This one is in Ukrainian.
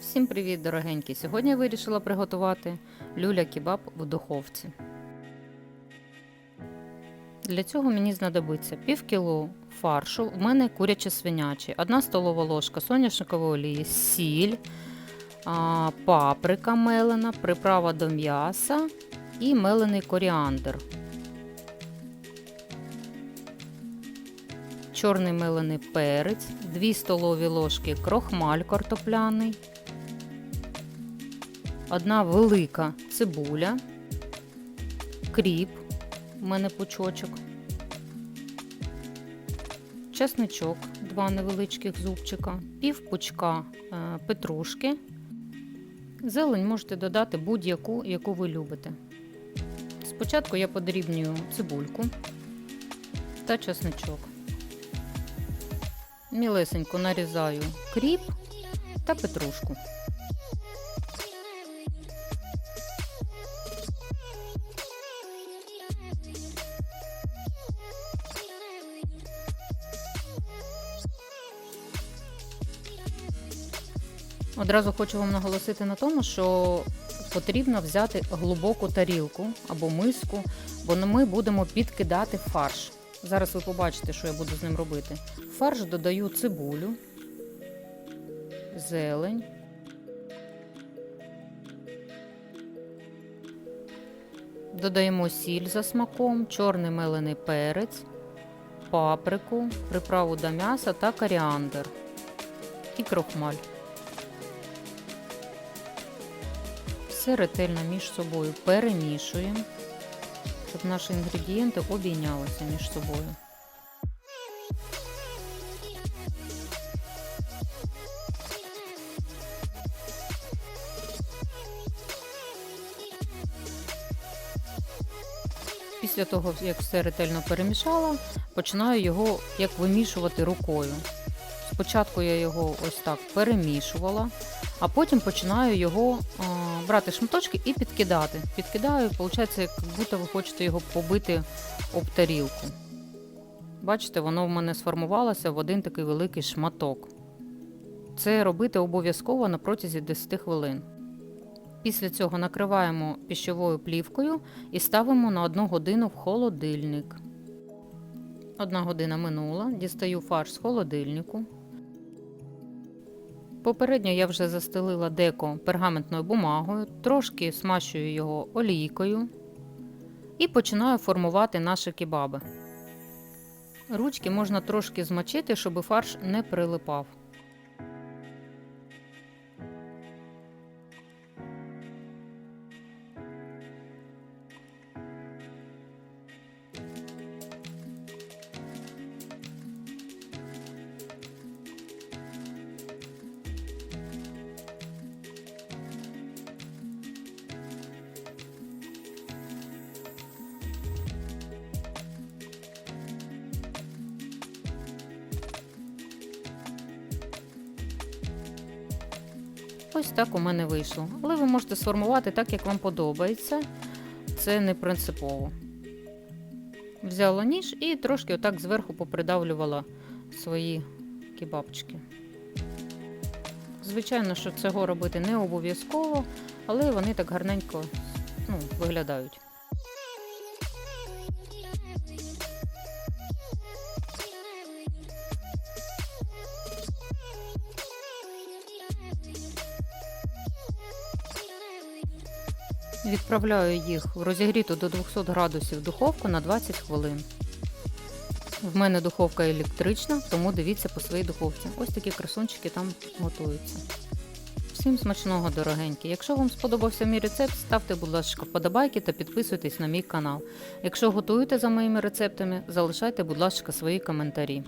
Всім привіт, дорогенькі! Сьогодні я вирішила приготувати люля-кебаб в духовці. Для цього мені знадобиться пів кіло фаршу. У мене куряче свинячий, 1 столова ложка соняшникової олії, сіль, паприка мелена, приправа до м'яса і мелений коріандр. Чорний мелений перець, 2 столові ложки крохмаль картопляний, одна велика цибуля, кріп, у мене пучочок, чесничок, два невеличких зубчика, пів пучка е, петрушки. Зелень можете додати будь-яку, яку ви любите. Спочатку я подрібнюю цибульку та чесничок. Мілесенько нарізаю кріп та петрушку. Одразу хочу вам наголосити на тому, що потрібно взяти глибоку тарілку або миску, бо ми будемо підкидати фарш. Зараз ви побачите, що я буду з ним робити. В фарш додаю цибулю, зелень. Додаємо сіль за смаком, чорний мелений перець, паприку, приправу до м'яса та коріандр і крохмаль. Все ретельно між собою перемішуємо, щоб наші інгредієнти обійнялися між собою. Після того, як все ретельно перемішала, починаю його як вимішувати рукою. Спочатку я його ось так перемішувала, а потім починаю його а, брати шматочки і підкидати. Підкидаю, виходить, як будто ви хочете його побити об тарілку. Бачите, воно в мене сформувалося в один такий великий шматок. Це робити обов'язково на протязі 10 хвилин. Після цього накриваємо піщовою плівкою і ставимо на 1 годину в холодильник. Одна година минула, дістаю фарш з холодильнику. Попередньо я вже застелила деко пергаментною бумагою, трошки смащую його олійкою і починаю формувати наші кебаби. Ручки можна трошки змочити, щоб фарш не прилипав. Ось так у мене вийшло. Але ви можете сформувати так, як вам подобається. Це не принципово. Взяла ніж і трошки отак зверху попридавлювала свої кебабчики. Звичайно, що цього робити не обов'язково, але вони так гарненько ну, виглядають. Відправляю їх в розігріту до 200 градусів духовку на 20 хвилин. В мене духовка електрична, тому дивіться по своїй духовці. Ось такі красунчики там готуються. Всім смачного, дорогенькі! Якщо вам сподобався мій рецепт, ставте, будь ласка, вподобайки та підписуйтесь на мій канал. Якщо готуєте за моїми рецептами, залишайте, будь ласка, свої коментарі.